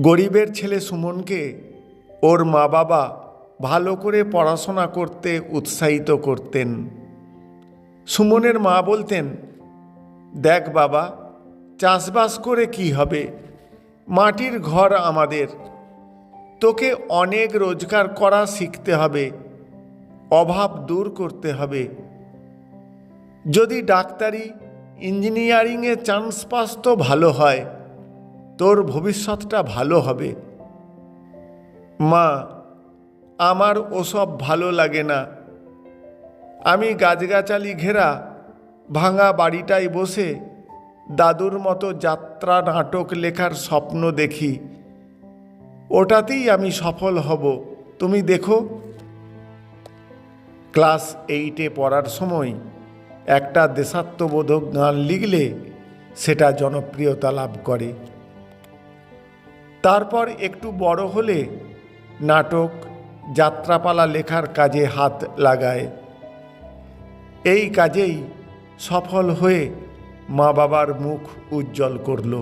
গরিবের ছেলে সুমনকে ওর মা বাবা ভালো করে পড়াশোনা করতে উৎসাহিত করতেন। সুমনের মা বলতেন, দেখ বাবা, চাষবাস করে কি হবে? মাটির ঘর আমাদের। তোকে অনেক রোজগার করা শিখতে হবে। অভাব দূর করতে হবে। যদি ডাক্তারি, ইঞ্জিনিয়ারিংয়ে চান্স পাস তো ভালো হয়। তোর ভবিষ্যৎটা ভালো হবে। মা, আমার ওসব ভালো লাগে না। আমি গাছগাছালি ঘেরা, ভাঙা বাড়িটায় বসে দাদুর মতো যাত্রা নাটক লেখার স্বপ্ন দেখি। ওটাতেই আমি সফল হব, তুমি দেখো। ক্লাস এইটে পড়ার সময় একটা দেশাত্মবোধক গান লিখলে সেটা জনপ্রিয়তা লাভ করে। তারপর একটু বড় হলে নাটক, যাত্রাপালা লেখার কাজে হাত লাগায়। এই কাজেই সফল হয়ে মা বাবার মুখ উজ্জ্বল করল।